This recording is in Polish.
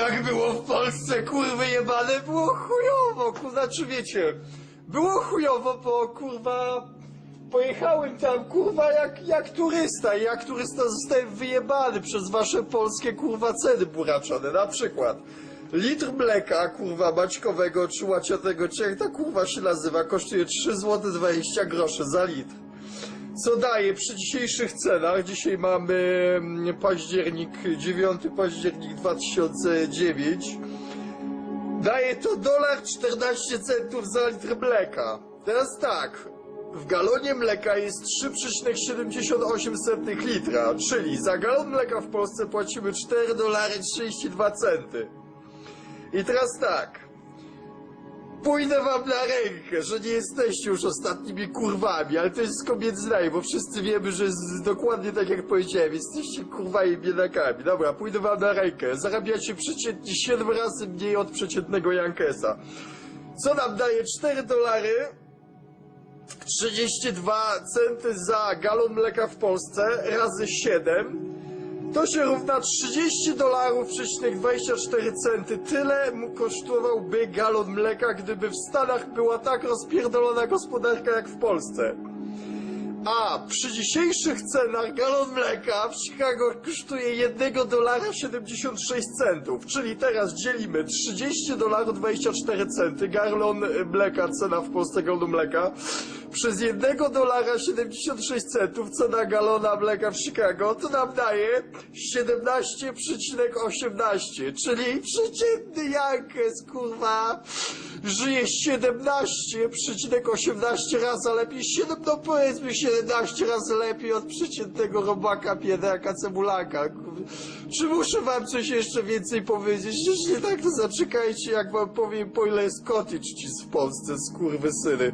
Jak było w Polsce, kurwy jebane, było chujowo, kurwa, czy wiecie, było chujowo, bo kurwa, pojechałem tam, kurwa, jak, jak turysta i jak turysta zostałem wyjebany przez wasze polskie, kurwa, ceny buraczane, na przykład. Litr mleka, kurwa, baćkowego, czy łaciatego, czy jak ta kurwa się nazywa, kosztuje 3 zł 20 groszy za litr. Co daje przy dzisiejszych cenach? Dzisiaj mamy mm, październik, 9 październik 2009. Daje to dolar 14 centów za litr mleka. Teraz tak, w galonie mleka jest 3,78 litra, czyli za galon mleka w Polsce płacimy 4 dolary 32 centy. I teraz tak, Pójdę wam na rękę, że nie jesteście już ostatnimi kurwami, ale to jest tylko między nami, bo wszyscy wiemy, że jest dokładnie tak jak powiedziałem, jesteście kurwami biedakami. Dobra, pójdę wam na rękę. Zarabiacie przeciętnie 7 razy mniej od przeciętnego Jankesa. Co nam daje 4 dolary? 32 centy za galon mleka w Polsce razy 7 to się równa 30 dolarów, przecinek 24 centy. Tyle mu kosztowałby galon mleka, gdyby w Stanach była tak rozpierdolona gospodarka jak w Polsce. A przy dzisiejszych cenach galon mleka w Chicago kosztuje 1 dolara 76 centów, czyli teraz dzielimy 30 dolarów 24 centy, galon mleka, cena w Polsce galonu mleka, przez 1 dolara 76 centów cena galona mleka w Chicago, to nam daje 17,18, czyli przeciętny Jankes, kurwa, żyje 17,18 razy lepiej, 7, no powiedzmy 17 razy lepiej od przeciętnego robaka, biedaka, cebulaka. Czy muszę wam coś jeszcze więcej powiedzieć? Jeśli tak, to zaczekajcie, jak wam powiem, po ile jest cottage w Polsce, skurwysyny.